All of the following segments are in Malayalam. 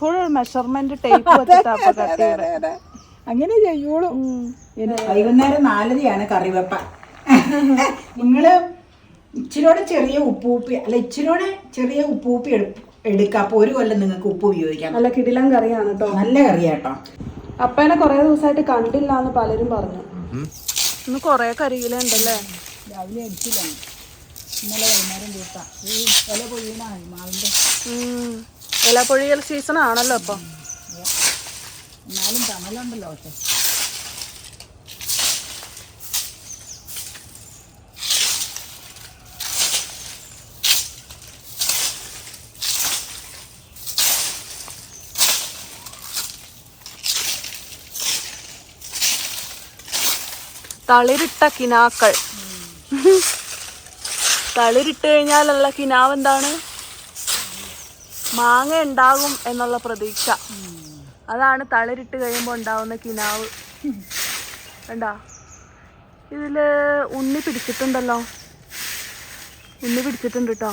ഫുൾ മെഷർമെന്റ് ടേപ്പ് വെച്ചിട്ടാ അപ്പൊ കട്ട് ചെയ്യണേ. അങ്ങനെ ചെയ്യുള്ളൂ. വൈകുന്നേരം നാലരയാണ് കറിവെപ്പ. നിങ്ങൾ ഇച്ചിരിയോടെ ചെറിയ ഉപ്പൂപ്പി അല്ല ഇച്ചിരിയോടെ ചെറിയ ഉപ്പൂപ്പി എടു- എടുക്കാം. അപ്പൊ ഒരു കൊല്ലം നിങ്ങൾക്ക് ഉപ്പ് ഉപയോഗിക്കാം. നല്ല കിടിലം കറിയാണ് കേട്ടോ നല്ല കറിയാട്ടോ. അപ്പനെ കുറെ ദിവസമായിട്ട് കണ്ടില്ല എന്ന് പലരും പറഞ്ഞു. ഇന്ന് കൊറേ കരിയിലുണ്ടല്ലേ രാവിലെ അടിച്ചില്ല. ഇന്നലെ വൈകുന്നേരം കൂട്ടാം ഈ ഇല പൊഴിയണാണ് മാവിന്റെ. ഉം. ഇലപ്പൊഴിയൽ സീസൺ ആണല്ലോ ഇപ്പൊ. എന്നാലും തണലുണ്ടല്ലോ പക്ഷെ തളിരിട്ട കിനാക്കൾ. തളിരിട്ട് കഴിഞ്ഞാലുള്ള കിനാവ് എന്താണ്? മാങ്ങ ഉണ്ടാകും എന്നുള്ള പ്രതീക്ഷ. അതാണ് തളിരിട്ട് കഴിയുമ്പോൾ ഉണ്ടാവുന്ന കിനാവ്. കണ്ടോ? ഇതിൽ ഉണ്ണി പിടിച്ചിട്ടുണ്ടല്ലോ. ഉണ്ണി പിടിച്ചിട്ടുണ്ട് കേട്ടോ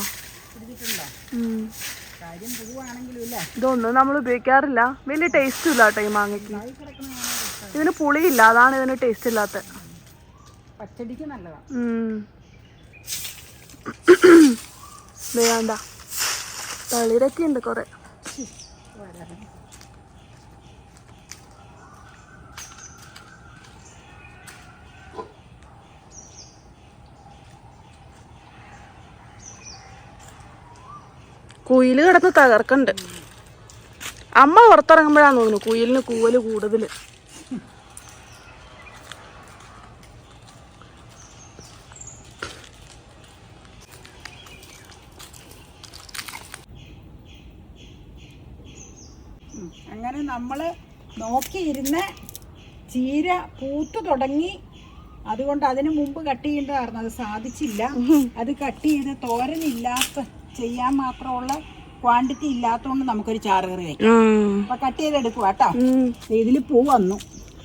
ഇതൊന്നും നമ്മൾ ഉപയോഗിക്കാറില്ല. വലിയ ടേസ്റ്റ് ഇല്ല കേട്ടോ ഈ മാങ്ങയ്ക്ക്. ഇതിന് പുളിയില്ല. അതാണ് ഇതിന് ടേസ്റ്റ് ഇല്ലാത്ത. പച്ചടിക്ക് നല്ലതാണ് വേണ്ട തളിരൊക്കെ ഉണ്ട് കുറെ. കുയിൽ കിടന്ന് തകർക്കണ്ട്. അമ്മ പുറത്തിറങ്ങുമ്പോഴാന്ന് തോന്നുന്നു കുയിലിന് കൂവൽ കൂടുതൽ ഉം. അങ്ങനെ നമ്മൾ നോക്കിയിരുന്ന ചീര പൂത്തു തുടങ്ങി. അതുകൊണ്ട് അതിനു മുമ്പ് കട്ട് ചെയ്യേണ്ടതായിരുന്നു. അത് സാധിച്ചില്ല. അത് കട്ട് ചെയ്ത് തോരനില്ലാത്ത ചെയ്യാൻ മാത്രമുള്ള ക്വാണ്ടിറ്റി ഇല്ലാത്തതുകൊണ്ട് നമുക്കൊരു ചാറ് കറി വയ്ക്കാം അപ്പൊ കട്ട് ചെയ്തെടുക്കുക കേട്ടോ. ഇതിൽ പൂ വന്നു.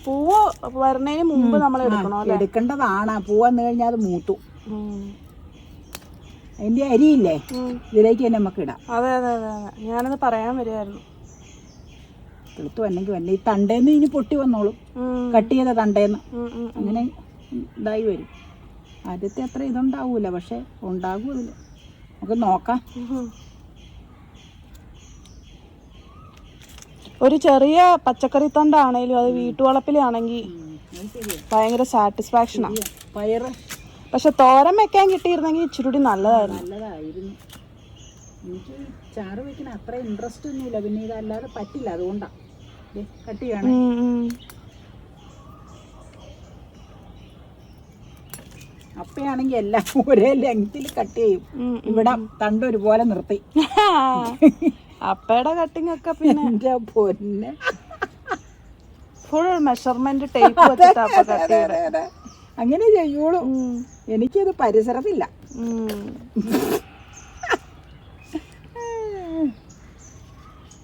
പൂവ് വരുന്നതിന് മുമ്പ് നമ്മൾ എടുക്കണോ എടുക്കേണ്ടതാണ്. പൂ വന്നു കഴിഞ്ഞാൽ അത് മൂത്തു. അതിന്റെ അരിയില്ലേ? ഇതിലേക്ക് തന്നെ നമുക്ക് ഇടാം. അതെ അതെ അതെ അതെ. ഞാനത് പറയാൻ വരുമായിരുന്നു കിളുത്തു വന്നെങ്കിൽ വന്നെ. ഈ തണ്ടേന്ന് ഇനി പൊട്ടി വന്നോളും. കട്ട് ചെയ്ത തണ്ടേന്ന്. അങ്ങനെ ഇതായി വരും. ആദ്യത്തെ അത്ര ഇതുണ്ടാവൂല പക്ഷെ ഉണ്ടാകും അതിൽ നമുക്ക് നോക്കാം. ഒരു ചെറിയ പച്ചക്കറി തണ്ടാണേലും അത് വീട്ടുവളപ്പിലാണെങ്കിൽ ഭയങ്കര സാറ്റിസ്ഫാക്ഷനാണ് പയറ്. പക്ഷെ തോരൻ വെക്കാൻ കിട്ടിയിരുന്നെങ്കിൽ ഇച്ചിരി കൂടി നല്ലതായിരുന്നു. നല്ലതായിരുന്നു. എനിക്ക് ചാറ് വെക്കണ അത്ര ഇൻട്രസ്റ്റ് ഒന്നുമില്ല. പിന്നെ ഇതല്ലാതെ പറ്റില്ല അതുകൊണ്ടാണ് കട്ട് ചെയ്യണം ഉം, ഉം. അപ്പയാണെങ്കിൽ എല്ലാം ഒരേ ലെങ്തിൽ കട്ട് ചെയ്യും. ഇവിടെ തണ്ട് ഒരുപോലെ നിർത്തി. അപ്പയുടെ കട്ടിങ് ഒക്കെ പിന്നെ പൊന്നെ. ഫുൾ മെഷർമെന്റ് ടേപ്പ് വെച്ചിട്ട് അപ്പ കട്ട് അങ്ങനെ ചെയ്യുള്ളൂ എനിക്കത് പരിസരത്തില്ല.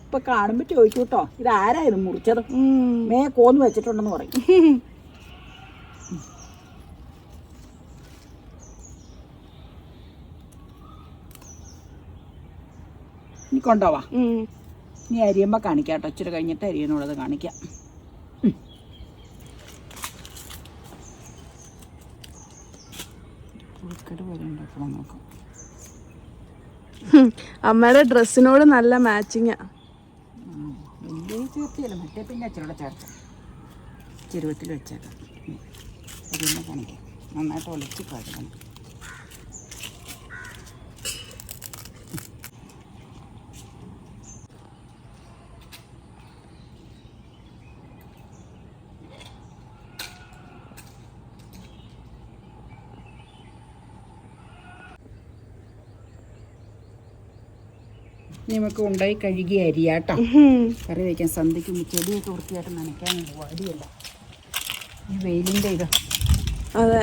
ഇപ്പൊ കാണുമ്പോ ചോദിച്ചു കേട്ടോ ഇത് ആരായിരുന്നു മുറിച്ചത്. മേ കോന്ന് വെച്ചിട്ടുണ്ടെന്ന് പറയും. നീ കൊണ്ടോവാ നീ അരിയുമ്പോൾ കാണിക്കാം കേട്ടോ ഇച്ചിരി കഴിഞ്ഞിട്ട് അരിയനുള്ളത് കാണിക്കാം. അമ്മയുടെ ഡ്രസ്സിനോട് നല്ല മാച്ചിങ്ങാ. മറ്റേ പിന്നെ ഇച്ചിരി ചേർക്കാം. ചെരുവത്തിൽ വെച്ചേക്കാം. അരിയുമ്പോൾ കാണിക്കാം. നന്നായിട്ട് ഒളിച്ച് കഴുകണം നമുക്ക് ഉണ്ടായി കഴുകിയ അരിയാട്ടോ ആട്ടോ കറി വയ്ക്കാൻ സന്ധ്യയ്ക്ക് ചെടിയൊക്കെ വൃത്തിയായിട്ട് നനയ്ക്കാൻ അടിയല്ല ഈ വെയിലിന്റെ ഇത്. അതെ.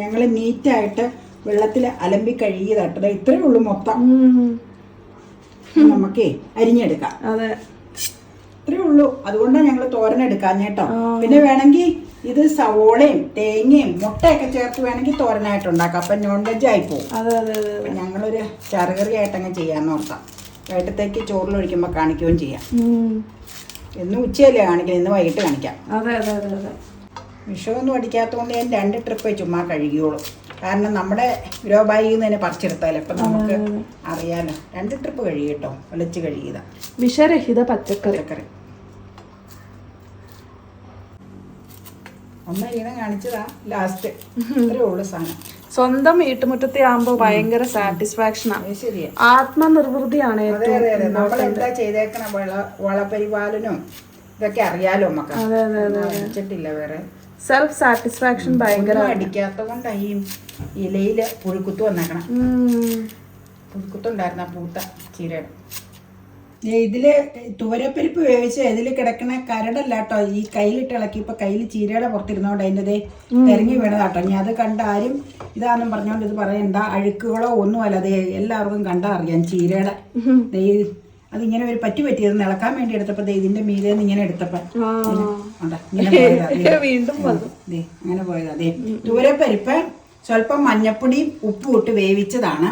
ഞങ്ങൾ നീറ്റായിട്ട് വെള്ളത്തിൽ അലമ്പി കഴുകിയതാട്ടോ. ഇത്രയേ ഉള്ളൂ മൊത്തം. നമുക്കേ അരിഞ്ഞെടുക്കാം. അതെ. ഇത്രയേ ഉള്ളൂ. അതുകൊണ്ടാണ് ഞങ്ങൾ കേട്ടോ പിന്നെ വേണമെങ്കിൽ ഇത് സവോളയും തേങ്ങയും മുട്ടയൊക്കെ ചേർത്ത് വേണമെങ്കിൽ തോരനായിട്ട് ഉണ്ടാക്കാം. അപ്പം നോൺ വെജ് ആയി പോകും. അതെ അതെ അതെ ഞങ്ങളൊരു ചറുകറി ആയിട്ടങ്ങ് ചെയ്യാന്ന് ഓർത്താം. വൈകിട്ടത്തേക്ക് ചോറിലൊഴിക്കുമ്പോൾ കാണിക്കുകയും ചെയ്യാം. ഇന്ന് ഉച്ചയല്ലേ കാണിക്കാം ഇന്ന് വൈകിട്ട് കാണിക്കാം. അതെ അതെ അതെ അതെ. വിഷമൊന്നും അടിക്കാത്തതുകൊണ്ട് ഞാൻ രണ്ട് ട്രിപ്പ് ചുമ്മാ കഴുകിയോളൂ. കാരണം നമ്മുടെ ഗ്രോ ബാഗിൽ നിന്ന് തന്നെ പറിച്ചെടുത്താലേ അപ്പം നമുക്ക് അറിയാലോ. രണ്ട് ട്രിപ്പ് കഴുകി കേട്ടോ ഒലച്ച് കഴുകിയതാണ് വിഷരഹിത പച്ചക്കറി. ഒന്ന് ഇങ്ങനെ കാണിച്ചതാ ലാസ്റ്റ് ഇത്രേ ഉള്ളു സാധനം. സ്വന്തം വീട്ടുമുറ്റത്തെ ആകുമ്പോ ഭയങ്കര സാറ്റിസ്ഫാക്ഷനാണ് അത് ശരിയാ. ആത്മനിർവൃതിയാണ് അതെ അതെ അതെ. നമ്മൾ എന്താ ചെയ്തേക്കണ? വള വളപരിപാലനവും ഇതൊക്കെ അറിയാലോ നമുക്ക്. അതെ അതെ അതെ അടിച്ചിട്ടില്ല വേറെ. സെൽഫ് സാറ്റിസ്ഫാക്ഷൻ ഭയങ്കര അടിക്കാത്ത കൊണ്ടാ ഈ ഇലയിൽ പുഴുക്കുത്ത് വന്നേക്കണം. പുഴുക്കുത്തുണ്ടായിരുന്ന പൂത്ത ചീരയുടെ. ദേ ഇതിൽ തുവരപ്പരിപ്പ് വേവിച്ച് ഇതിൽ കിടക്കണ കരടല്ല കേട്ടോ ഈ കയ്യിലിട്ട് ഇളക്കി ഇപ്പൊ കയ്യിൽ ചീരയുടെ പുറത്തിരുന്നോണ്ട് അതിന്റെ തെരഞ്ഞു വീണതാട്ടോ ഞാൻ അത് കണ്ട ആരും ഇതാണെന്നും പറഞ്ഞോണ്ട് ഇത് പറയണ്ട. അഴുക്കുകളോ ഒന്നുമല്ല അതെ എല്ലാവർക്കും കണ്ടാ അറിയാം ചീരയുടെ ദേ ഇങ്ങനെ അതിങ്ങനെ ഒരു പറ്റി പറ്റിയത് ഇളക്കാൻ വേണ്ടി എടുത്തപ്പോ ഇതിന്റെ മീതെ ഇങ്ങനെ എടുത്തപ്പോ. അങ്ങനെ പോയത് അതെ തുവരപ്പരിപ്പ് സ്വല്പം മഞ്ഞപ്പൊടിയും ഉപ്പും ഇട്ട് വേവിച്ചതാണ്.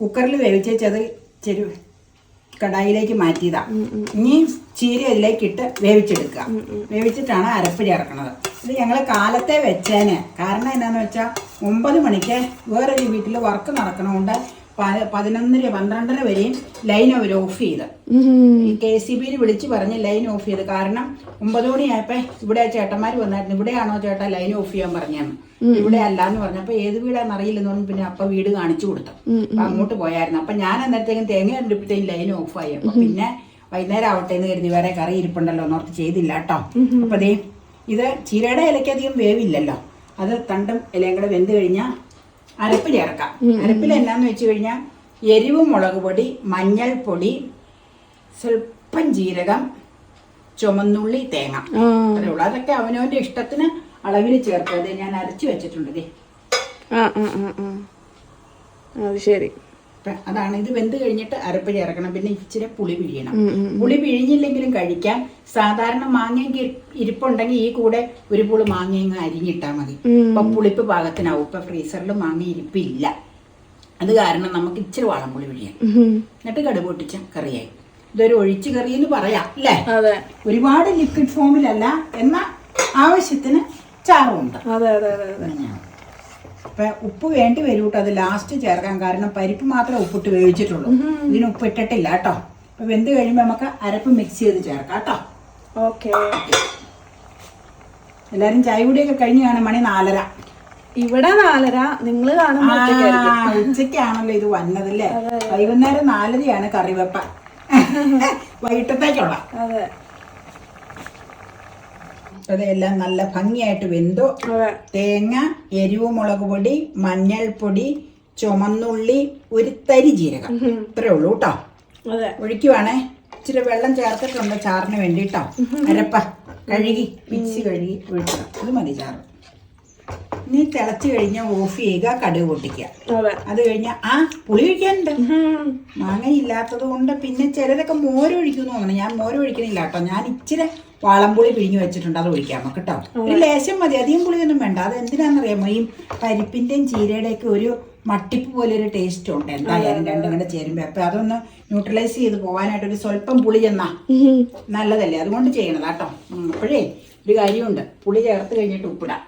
കുക്കറിൽ വേവിച്ചത് ചെറു കടായിലേക്ക് മാറ്റിയതാ. ഇനി ചീര ഇതിലേക്ക് ഇട്ട് വേവിച്ചെടുക്കുക വേവിച്ചിട്ടാണ് അരപ്പ് ചേർക്കുന്നത്. ഇത് ഞങ്ങൾ കാലത്തെ വെച്ചേന്. കാരണം എന്താണെന്ന് വെച്ചാൽ ഒമ്പത് മണിക്ക് വേറൊരു വീട്ടിൽ വർക്ക് നടക്കണോണ്ട് പ- പതിനൊന്നര പന്ത്രണ്ടര വരെയും ലൈൻ അവർ ഓഫ് ചെയ്ത്. കെ സി ബിയിൽ വിളിച്ച് പറഞ്ഞ് ലൈൻ ഓഫ് ചെയ്ത്. കാരണം ഒമ്പത് മണിയായപ്പോ ഇവിടെ ചേട്ടന്മാർ വന്നായിരുന്നു. ഇവിടെയാണോ ചേട്ടാ ലൈൻ ഓഫ് ചെയ്യാൻ പറഞ്ഞെന്ന്? ഇവിടെ അല്ല എന്ന് പറഞ്ഞു. അപ്പൊ ഏത് വീടാന്ന് അറിയില്ലെന്ന് പറഞ്ഞു. പിന്നെ അപ്പൊ വീട് കാണിച്ചു കൊടുത്തു. അപ്പൊ അങ്ങോട്ട് പോയായിരുന്നു. അപ്പൊ ഞാൻ അന്നേരത്തേക്കും തേങ്ങ കണ്ടിപ്പോഴത്തേക്കും ലൈൻ ഓഫായി അപ്പൊ പിന്നെ വൈകുന്നേരം ആവട്ടെ എന്ന് കരുതി വേറെ കറി ഇരിപ്പുണ്ടല്ലോ എന്നോർത്ത് ചെയ്തില്ല കേട്ടോ. അപ്പൊ അതേ ഇത് ചീരയുടെ ഇലയ്ക്ക് അധികം വേവില്ലല്ലോ. അത് തണ്ടും ഇലയും കൂടെ വെന്ത് കഴിഞ്ഞാൽ അരപ്പിൽ ഇറക്കാം. അരപ്പിൽ എന്നാന്ന് വെച്ച് കഴിഞ്ഞാൽ എരിവ് മുളക് പൊടി മഞ്ഞൾപ്പൊടി സ്വല്പം ജീരകം ചുമന്നുള്ളി തേങ്ങ. അത്രേ ഉള്ളൂ. അതൊക്കെ അവനവന്റെ ഇഷ്ടത്തിന് അളവിൽ ചേർത്തത് ഞാൻ അരച്ച് വെച്ചിട്ടുണ്ട് ദേ. ആ ആ ആ. അത് ശരി. അതാണ് ഇത് വെന്ത് കഴിഞ്ഞിട്ട് അരപ്പ് ചേർക്കണം. പിന്നെ ഇച്ചിരി പുളി പിഴിയണം. പുളി പിഴിഞ്ഞില്ലെങ്കിലും കഴിക്കാം. സാധാരണ മാങ്ങയൊക്കെ ഇരി- ഇരിപ്പുണ്ടെങ്കിൽ ഈ കൂടെ ഒരു പുളി മാങ്ങയങ്ങ് അരിഞ്ഞിട്ടാൽ മതി. ഇപ്പൊ അപ്പൊ പുളിപ്പ് പാകത്തിനാവും. ഇപ്പൊ ഫ്രീസറിൽ മാങ്ങ ഇരിപ്പില്ല. അത് കാരണം നമുക്ക് ഇച്ചിരി വാളംപുളി പിഴിയാം ഉം. എന്നിട്ട് കടുപൊട്ടിച്ച കറിയായി. ഇതൊരു ഒഴിച്ചു കറി എന്ന് പറയാം അല്ലേ? ഒരുപാട് ലിക്വിഡ് ഫോമിലല്ല എന്നാൽ ആവശ്യത്തിന് ചാറുമുണ്ട്. അതെ അതെ അതെ അതെ. അപ്പൊ ഉപ്പ് വേണ്ടി വരും കേട്ടോ അത് ലാസ്റ്റ് ചേർക്കാൻ കാരണം പരിപ്പ് മാത്രമേ ഉപ്പിട്ട് വേവിച്ചിട്ടുള്ളൂ. ഇതിന് ഉപ്പ് ഇട്ടിട്ടില്ല കേട്ടോ. അപ്പൊ വെന്ത് കഴിയുമ്പോൾ നമുക്ക് അരപ്പ് മിക്സ് ചെയ്ത് ചേർക്കാം കേട്ടോ. ഓക്കെ. എല്ലാരും ചായ കൂടിയൊക്കെ കഴിഞ്ഞ് കാണും മണി നാലര. ഇവിടെ നാലര. നിങ്ങൾ ഉച്ചക്കാണല്ലോ കാണുമ്പോൾ ഉച്ചയ്ക്കാണല്ലോ ഇത് വന്നതല്ലേ? വൈകുന്നേരം നാലരയാണ് കറിവെപ്പ വൈകിട്ടത്തേക്കുള്ള. അതെ. അതെല്ലാം നല്ല ഭംഗിയായിട്ട് വെന്തു. അതെ. തേങ്ങ എരിവ് മുളക് പൊടി മഞ്ഞൾപ്പൊടി ചുമന്നുള്ളി ഒരു തരി ജീരകം. ഇത്രേ ഉള്ളൂ കേട്ടോ അതെ. ഒഴിക്കുവാണേ. ഇച്ചിരി വെള്ളം ചേർത്തിട്ടുണ്ട് ചാറിന് വേണ്ടിട്ടോ. അരപ്പ. കഴുകി മിക്സി കഴുകി ഒഴിക്കണം. അത് മതി ചാറ്. ഇനി തിളച്ച് കഴിഞ്ഞാൽ ഓഫ് ചെയ്യുക കടുക് പൊട്ടിക്കുക. അതെ. കഴിഞ്ഞാൽ ആ പുളി ഒഴിക്കാനുണ്ട്. മാങ്ങയില്ലാത്തത് മാങ്ങ ഇല്ലാത്തത് കൊണ്ട് പിന്നെ ചിലതൊക്കെ മോരൊഴിക്കുന്നു തോന്നുന്നു. ഞാൻ മോരൊഴിക്കണില്ല കേട്ടോ. ഞാൻ ഇച്ചിരി വാളംപുളി പിഴിഞ്ഞു വെച്ചിട്ടുണ്ട്. അത് ഒഴിക്കാം നമുക്ക് കേട്ടോ. ഒരു ലേശം മതി. അധികം പുളിയൊന്നും വേണ്ട. അത് എന്തിനാണെന്നറിയാമോ? ഈ പരിപ്പിന്റെയും ചീരയുടെയൊക്കെ ഒരു മട്ടിപ്പ് പോലെ ഒരു ടേസ്റ്റ് ഉണ്ട് എന്തായാലും രണ്ടും കൂടെ ചേരുമ്പോൾ അപ്പൊ അതൊന്ന് ന്യൂട്രലൈസ് ചെയ്ത് പോകാനായിട്ട് ഒരു സ്വല്പം പുളി ചെന്നാ നല്ലതല്ലേ? അതുകൊണ്ട് ചെയ്യണതാട്ടോ അപ്പോഴേ ഒരു കാര്യമുണ്ട്. പുളി ചേർത്ത് കഴിഞ്ഞിട്ട് ഉപ്പിടാം.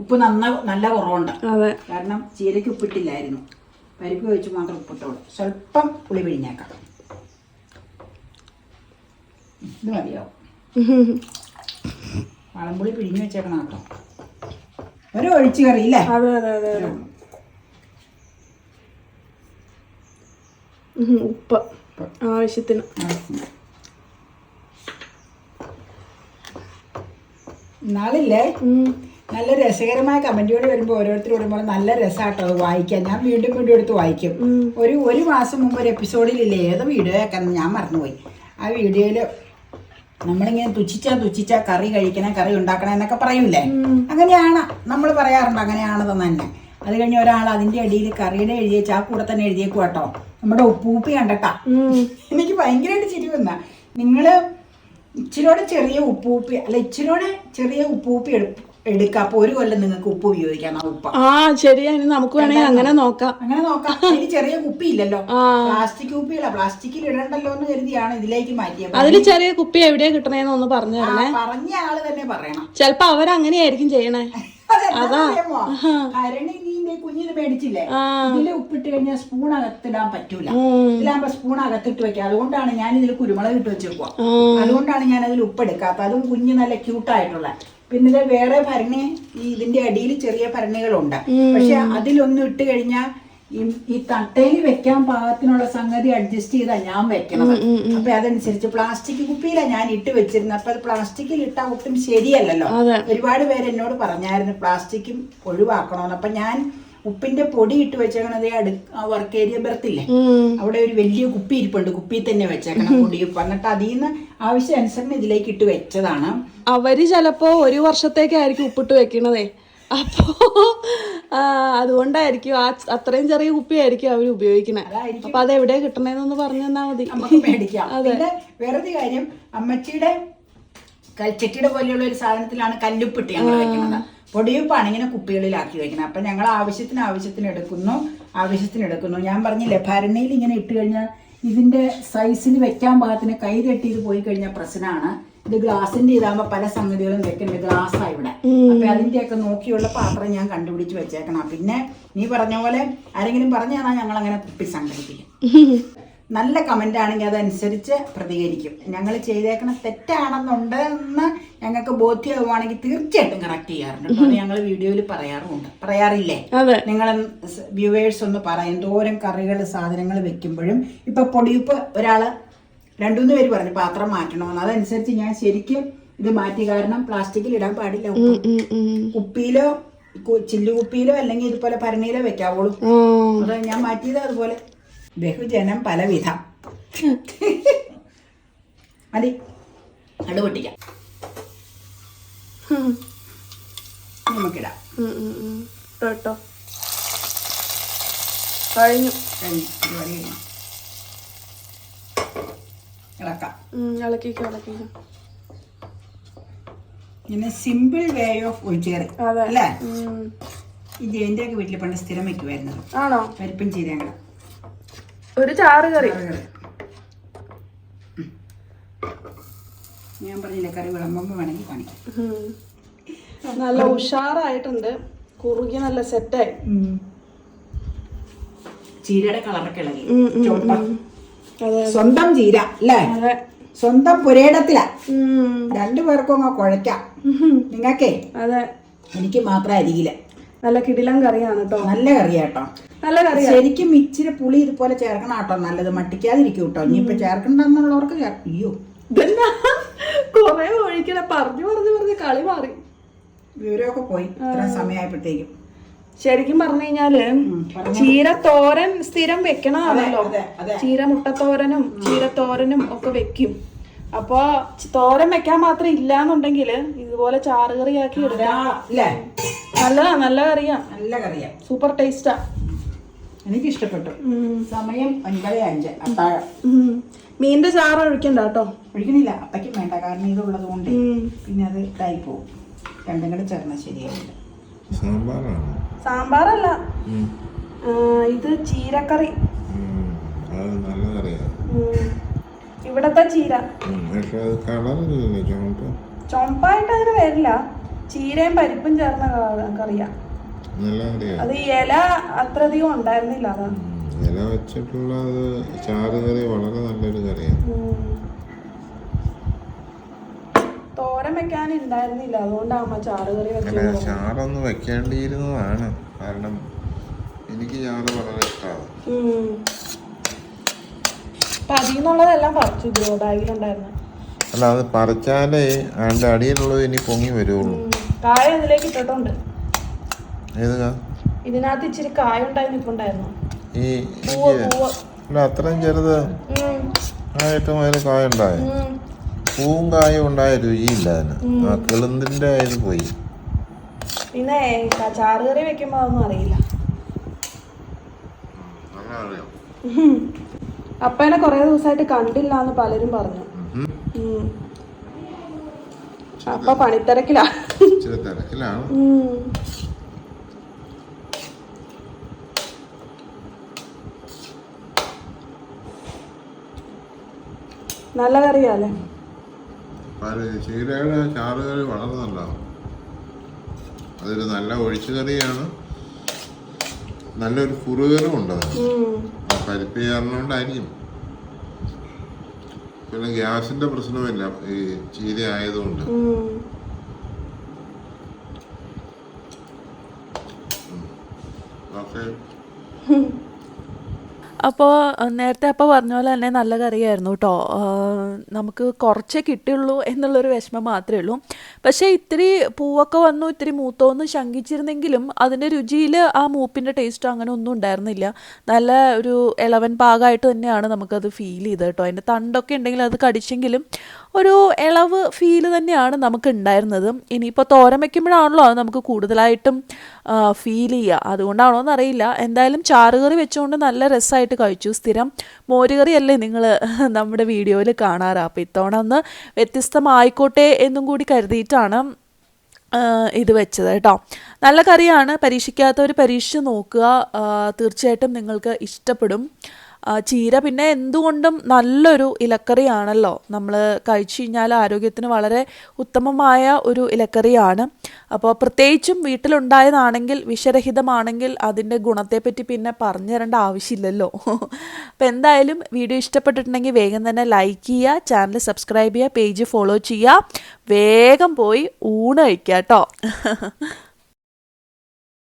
ഉപ്പ് നന്ന നല്ല കുറവുണ്ട്. അതെ. കാരണം ചീരയ്ക്ക് ഉപ്പിട്ടില്ലായിരുന്നു. പരിപ്പ് വെച്ച് മാത്രം ഉപ്പിട്ടോളൂ. സ്വല്പം പുളി പിഴിഞ്ഞേക്കാം. ഇത് മതിയാവും. വളംപുളി പിഴിഞ്ഞ് വെച്ചേക്കണം കേട്ടോ ഒരു ഒഴിച്ചു കറി ഇല്ലേ? അതെ അതെ അതെ ഉപ്പ് ആവശ്യത്തിന്. നാളില്ലേ. നല്ല രസകരമായ കമന്റുകൾ വരുമ്പോൾ ഓരോരുത്തർ വരുമ്പോൾ നല്ല രസമാട്ടോ അത് വായിക്കാൻ. ഞാൻ വീണ്ടും വീണ്ടും എടുത്ത് വായിക്കും. ഒരു ഒരു മാസം മുമ്പ് ഒരു എപ്പിസോഡിലില്ലേ ഏത് വീഡിയോ ആക്കാൻ ഞാൻ മറന്നുപോയി. ആ വീഡിയോയിൽ നമ്മളിങ്ങനെ തുച്ഛിച്ചാ തുച്ഛിച്ചാ കറി കഴിക്കണം കറി ഉണ്ടാക്കണം എന്നൊക്കെ പറയൂലേ? അങ്ങനെയാണ് നമ്മൾ പറയാറുണ്ട് അങ്ങനെയാണെന്ന് തന്നെ. അത് കഴിഞ്ഞ് ഒരാൾ അതിന്റെ അടിയിൽ കറിയുടെ എഴുതിയേച്ച് ആ കൂടെ തന്നെ എഴുതിയേക്കും കേട്ടോ നമ്മുടെ ഉപ്പൂപ്പി കണ്ടട്ടാ. എനിക്ക് ഭയങ്കരമായിട്ട് ചിരി വന്ന നിങ്ങൾ ഇച്ചിരിയോടെ ചെറിയ ഉപ്പൂപ്പി അല്ല ഇച്ചിരിയോടെ ചെറിയ ഉപ്പൂപ്പി എടു എടുക്കാം. അപ്പൊ ഒരു കൊല്ലം നിങ്ങൾക്ക് ഉപ്പ് ഉപയോഗിക്കാം ആ ഉപ്പ്. ആ ശരിയാ ഇനി നമുക്ക് വേണമെങ്കിൽ അങ്ങനെ നോക്കാം. അങ്ങനെ നോക്കാം. ഇനി ചെറിയ കുപ്പി ഇല്ലല്ലോ പ്ലാസ്റ്റിക് കുപ്പിയില്ല പ്ലാസ്റ്റിക്കിൽ ഇടണ്ടല്ലോ എന്ന് കരുതിയാണ് ഇതിലേക്ക് മാറ്റിയത്. അതിൽ ചെറിയ കുപ്പി എവിടെയാ കിട്ടണേന്ന് ഒന്ന് പറഞ്ഞു തരണേ. പറഞ്ഞ ആൾ തന്നെ പറയണം. ചെലപ്പോ അവരങ്ങനെയായിരിക്കും ചെയ്യണേ. അതാ. ഭരണി നീന്റെ കുഞ്ഞിന് മേടിച്ചില്ലേ? ഇതിൽ ഉപ്പിട്ട് കഴിഞ്ഞാൽ സ്പൂൺ അകത്തിടാൻ പറ്റൂല ഇതിലാകുമ്പോ സ്പൂൺ അകത്തിട്ട് വെക്കാം. അതുകൊണ്ടാണ് ഞാൻ ഇതിൽ കുരുമുളക് ഇട്ട് വെച്ചേക്കുക അതുകൊണ്ടാണ് ഞാൻ അതിൽ ഉപ്പ് എടുക്കാത്തത്. അതും കുഞ്ഞ് നല്ല ക്യൂട്ടായിട്ടുള്ള പിന്നെ വേറെ ഭരണി ഈ ഇതിന്റെ അടിയിൽ ചെറിയ ഭരണികളുണ്ട്. പക്ഷെ അതിലൊന്നും ഇട്ട് കഴിഞ്ഞാൽ ഈ തട്ടയിൽ വെക്കാൻ പാകത്തിനുള്ള സംഗതി അഡ്ജസ്റ്റ് ചെയ്താ ഞാൻ വെക്കണത്. അപ്പൊ അതനുസരിച്ച് പ്ലാസ്റ്റിക് കുപ്പിയിലാണ് ഞാൻ ഇട്ട് വെച്ചിരുന്നത്. അപ്പൊ അത് പ്ലാസ്റ്റിക്കിൽ ഇട്ടാ ഒട്ടും ശരിയല്ലല്ലോ. ഒരുപാട് പേര് എന്നോട് പറഞ്ഞായിരുന്നു പ്ലാസ്റ്റിക്കും ഒഴിവാക്കണമെന്ന് അപ്പൊ ഞാൻ ഉപ്പിന്റെ പൊടി ഇട്ട് വെച്ചേക്കണത് അടു വർക്ക് ഏരിയ ബെർത്തില്ലേ അവിടെ ഒരു വലിയ കുപ്പി ഇരിപ്പുണ്ട്. കുപ്പി തന്നെ വെച്ചേക്കണം പൊടി എന്നിട്ട് അതിൽ നിന്ന് ആവശ്യാനുസരണം ഇതിലേക്ക് ഇട്ട് വെച്ചതാണ്. അവർ ചിലപ്പോ ഒരു വർഷത്തേക്കായിരിക്കും ഉപ്പിട്ട് വെക്കണതേ. അപ്പോ അതുകൊണ്ടായിരിക്കും ആ അത്രയും ചെറിയ കുപ്പിയായിരിക്കും അവർ ഉപയോഗിക്കുന്നത്. അപ്പൊ അത് എവിടെ കിട്ടണേന്നൊന്ന് പറഞ്ഞു തന്നാ മതി. പിന്നെ വേറൊരു കാര്യം അമ്മച്ചിയുടെ കൽച്ചട്ടിയുടെ പോലെയുള്ള ഒരു സാധനത്തിലാണ് കല്ലുപ്പിട്ട് ഞങ്ങൾ വെക്കുന്നത് പൊടിയുപ്പാണ് ഇങ്ങനെ കുപ്പികളിലാക്കി വെക്കുന്നത് അപ്പം ഞങ്ങൾ ആവശ്യത്തിന് ആവശ്യത്തിന് എടുക്കുന്നു ആവശ്യത്തിന് എടുക്കുന്നു. ഞാൻ പറഞ്ഞില്ലേ ഭരണിയിൽ ഇങ്ങനെ ഇട്ട് കഴിഞ്ഞാൽ ഇതിന്റെ സൈസിൽ വെക്കാൻ പാകത്തിന് കൈ തട്ടി പോയി കഴിഞ്ഞാൽ പ്രശ്നമാണ്. ഇത് ഗ്ലാസിന്റെ ഇതാകുമ്പോൾ പല സംഗതികളും വെക്കുന്നത് ഗ്ലാസ്സാ ഇവിടെ. അപ്പൊ അതിന്റെയൊക്കെ നോക്കിയുള്ള പാത്രം ഞാൻ കണ്ടുപിടിച്ച് വെച്ചേക്കണം. പിന്നെ നീ പറഞ്ഞ പോലെ ആരെങ്കിലും പറഞ്ഞു തന്നാൽ ഞങ്ങൾ അങ്ങനെ കുപ്പി സംഘടിപ്പിക്കും. നല്ല കമന്റ് ആണെങ്കിൽ അതനുസരിച്ച് പ്രതികരിക്കും. ഞങ്ങൾ ചെയ്തേക്കണ തെറ്റാണെന്നുണ്ടെന്ന് ഞങ്ങൾക്ക് ബോധ്യമാവുകയാണെങ്കിൽ തീർച്ചയായിട്ടും കറക്റ്റ് ചെയ്യാറുണ്ട്. അത് ഞങ്ങൾ വീഡിയോയിൽ പറയാറുമുണ്ട്. പറയാറില്ലേ? നിങ്ങൾ വ്യൂവേഴ്സ് ഒന്ന് പറയും. തോരം കറികൾ സാധനങ്ങൾ വെക്കുമ്പോഴും ഇപ്പൊ പൊടിയുപ്പ് ഒരാൾ രണ്ടുമൂന്ന് പേര് പറഞ്ഞു പാത്രം മാറ്റണമെന്ന് അതനുസരിച്ച് ഞാൻ ശരിക്കും ഇത് മാറ്റി. കാരണം പ്ലാസ്റ്റിക്കിൽ ഇടാൻ പാടില്ല. കുപ്പിയിലോ ചില്ലുകുപ്പിയിലോ അല്ലെങ്കിൽ ഇതുപോലെ പരണിയിലോ വെക്കാവുള്ളൂ. അത് ഞാൻ മാറ്റിയത് അതുപോലെ. ബഹുജനം പലവിധം. മതി. അത് പൊട്ടിക്കാം ഉം, നമുക്കിടാം. ഉം, ഉം, ഉം. കേട്ടോ കഴിഞ്ഞു. കഴിഞ്ഞു. പരിപാടി കഴിഞ്ഞു. ഇളക്കാം. ഉം, ഇളക്കിക്കോ ഇളക്കിക്കോ. ഇങ്ങനെ സിമ്പിൾ വേ ഓഫ് ഒഴിച്ചേറി അതെ. അല്ലേ. ഈ ജയന്റെ ഒക്കെ വീട്ടിൽ പണ്ട് സ്ഥിരം വെക്കുമായിരുന്നു ആണോ? പരിപ്പും ചീരങ്ങളും ഒരു ചാറ് കറി. ഞാൻ പറഞ്ഞില്ല കറി വിളമ്പുമ്പോൾ വേണമെങ്കിൽ കാണിക്കാം. നല്ല ഉഷാറായിട്ടുണ്ട്. കുറുകി നല്ല സെറ്റായി. ചീരയുടെ കളറൊക്കെ ഇളകി. സ്വന്തം ചീര അല്ലേ? സ്വന്തം പുരയിടത്തിലാ. രണ്ടു പേർക്കും അങ്ങ് കുഴക്കാം. നിങ്ങക്കേ അതെ. എനിക്ക് മാത്രം അരികില്ല നല്ല കിടിലം കറിയാണ് കേട്ടോ നല്ല കറിയാട്ടോ. നല്ല കറി ശരിക്കും ഇച്ചിരി പുളി ഇതുപോലെ ചേർക്കണം കേട്ടോ നല്ലത് മട്ടിക്കാതിരിക്കും കേട്ടോ ഇനിയിപ്പൊ ചേർക്കണ്ടെന്നുള്ളവർക്ക് ചേർ- അയ്യോ. കൊറേ ഒഴിക്കണ. പറഞ്ഞു പറഞ്ഞു പറഞ്ഞ്. കളി മാറി. വിവരമൊക്കെ പോയി. ഇത്ര സമയമായപ്പോഴത്തേക്കും ശരിക്കും പറഞ്ഞു കഴിഞ്ഞാൽ ചീരത്തോരൻ. ചീര തോരൻ സ്ഥിരം വെക്കണമാണല്ലോ ചീര മുട്ടത്തോരനും ചീരത്തോരനും ഒക്കെ വെക്കും. അപ്പൊ തോരൻ വെക്കാൻ മാത്രം ഇല്ലാന്നുണ്ടെങ്കിൽ ഇതുപോലെ ചാറ് എടുക്കാം. ആക്കി നല്ലതാ നല്ല കറിയാ. നല്ല കറിയാ. സൂപ്പർ ടേസ്റ്റാ. എനിക്ക് ഇഷ്ടപ്പെട്ടു സമയം ഒൻപത് അഞ്ച്. അത്താഴം. മീനിന്റെ ചാറ് ഒഴിക്കണ്ട കേട്ടോ. ഒഴിക്കണില്ല അപ്പയ്ക്കും വേണ്ട. കാരണം ഇതുള്ളത് കൊണ്ട് പിന്നെ അത് ഇതായി പോകും രണ്ടും കൂടെ ചേർന്ന ശരിയായില്ല സാമ്പാറല്ല. ഇത് ചീരക്കറി. നല്ല കറിയാണ് ഉം. ഇവിടത്തെ ചീര. ചുമപ്പായിട്ട് അങ്ങനെ വരില്ല. ചീരയും പരിപ്പും ചേർന്ന കറിയാ. അത് ഇല അത്രയധികം ഉണ്ടായിരുന്നില്ല അതാ. ഇല വെച്ചിട്ടുള്ള ചാറ് കറി വളരെ നല്ലൊരു കറിയാണ്. തോരൻ വെക്കാൻ ഉണ്ടായിരുന്നില്ല. അതുകൊണ്ടാ അമ്മ ചാറുകറി അല്ല വെച്ചത് ചാറൊന്ന് വെക്കേണ്ടിയിരുന്നതാണ്. കാരണം എനിക്ക് ചാറ് വളരെ ഇഷ്ടമാണ്. അപ്പൊ അതിൽ നിന്നുള്ളതെല്ലാം പറിച്ചു ഗ്രോ ബാഗിലുണ്ടായിരുന്നു. അല്ല അത് പറിച്ചാലേ അതിന്റെ അടിയിലുള്ളത് ഇനി പൊങ്ങി വരുള്ളൂ. കായ ഇതിലേക്ക് ഇട്ടിട്ടുണ്ട്. ഏത് കാ? ഇതിനകത്ത് ഇച്ചിരി കായ ഉണ്ടായി നിൽപ്പുണ്ടായിരുന്നു ഈ അല്ല അത്രയും ചെറുത് ആയിട്ടും അതിൽ കായ ഉണ്ടായ. പൂവും കായും ഉണ്ടായ രുചിയില്ല അതിന്. ആ കിളുന്തിന്റെ ഇത് പോയി. പിന്നെ ചാറുകറി വെക്കുമ്പോ അതൊന്നും അറിയില്ല. അറിയാം. അപ്പനെ കുറെ ദിവസമായിട്ട് കണ്ടില്ല എന്ന് പലരും പറഞ്ഞു. അപ്പ പണിത്തിരക്കിലാ. തിരക്കിലാണ്. നല്ല കറിയാല്ലേ പാൽ ചീരയുടെ ചാറുകറി വളർന്നല്ലോ വളരെ നല്ലതാണ്. അതൊരു നല്ല ഒഴിച്ചു കറിയാണ്. നല്ലൊരു കുറുകലും ഉണ്ട്. ആ പരിപ്പ് ചേർന്നുകൊണ്ടായിരിക്കും പിന്നെ ഗ്യാസിന്റെ പ്രശ്നമില്ല ഈ ചീര ആയതുകൊണ്ട്. ഓക്കെ. അപ്പോൾ നേരത്തെ അപ്പോൾ പറഞ്ഞ പോലെ തന്നെ നല്ല കറിയായിരുന്നു കേട്ടോ നമുക്ക് കുറച്ചേ കിട്ടിയുള്ളൂ എന്നുള്ളൊരു വിഷമം മാത്രമേ ഉള്ളൂ. പക്ഷേ ഇത്തിരി പൂവൊക്കെ വന്നു ഇത്തിരി മൂത്തോന്ന് ശങ്കിച്ചിരുന്നെങ്കിലും അതിന്റെ രുചിയിൽ ആ മൂപ്പിന്റെ ടേസ്റ്റ് അങ്ങനെ ഒന്നും ഉണ്ടായിരുന്നില്ല. നല്ല ഒരു ഇളവൻ പാകമായിട്ട് തന്നെയാണ് നമുക്കത് ഫീൽ ചെയ്തത് കേട്ടോ അതിന്റെ തണ്ടൊക്കെ ഉണ്ടെങ്കിൽ അത് കടിച്ചെങ്കിലും ഒരു ഇളവ് ഫീൽ തന്നെയാണ് നമുക്ക് ഉണ്ടായിരുന്നത് ഇനിയിപ്പോൾ തോരൻ വയ്ക്കുമ്പോഴാണല്ലോ അത് നമുക്ക് കൂടുതലായിട്ടും ഫീൽ ചെയ്യുക. അതുകൊണ്ടാണോ എന്നറിയില്ല. എന്തായാലും ചാറുകറി വെച്ചുകൊണ്ട് നല്ല രസമായിട്ട് കഴിച്ചു. സ്ഥിരം മോരുകറി അല്ലേ നിങ്ങൾ നമ്മുടെ വീഡിയോയിൽ കാണാറ്. അപ്പോൾ ഇത്തവണ ഒന്ന് വ്യത്യസ്തമായിക്കോട്ടെ എന്നും കൂടി കരുതിയിട്ടാണ് ഇത് വെച്ചത് കേട്ടോ. നല്ല കറിയാണ്. പരീക്ഷിക്കാത്തവർ പരീക്ഷിച്ച് നോക്കുക. തീർച്ചയായിട്ടും നിങ്ങൾക്ക് ഇഷ്ടപ്പെടും. ചീര പിന്നെ എന്തുകൊണ്ടും നല്ലൊരു ഇലക്കറിയാണല്ലോ. നമ്മൾ കഴിച്ചു കഴിഞ്ഞാൽ ആരോഗ്യത്തിന് വളരെ ഉത്തമമായ ഒരു ഇലക്കറിയാണ്. അപ്പോൾ പ്രത്യേകിച്ചും വീട്ടിലുണ്ടായതാണെങ്കിൽ വിഷരഹിതമാണെങ്കിൽ അതിന്റെ ഗുണത്തെപ്പറ്റി പിന്നെ പറഞ്ഞു തരേണ്ട ആവശ്യമില്ലല്ലോ. അപ്പോൾ എന്തായാലും വീഡിയോ ഇഷ്ടപ്പെട്ടിട്ടുണ്ടെങ്കിൽ വേഗം തന്നെ ലൈക്ക് ചെയ്യുക ചാനൽ സബ്സ്ക്രൈബ് ചെയ്യുക പേജ് ഫോളോ ചെയ്യുക. വേഗം പോയി ഊണ് കഴിക്കുക കേട്ടോ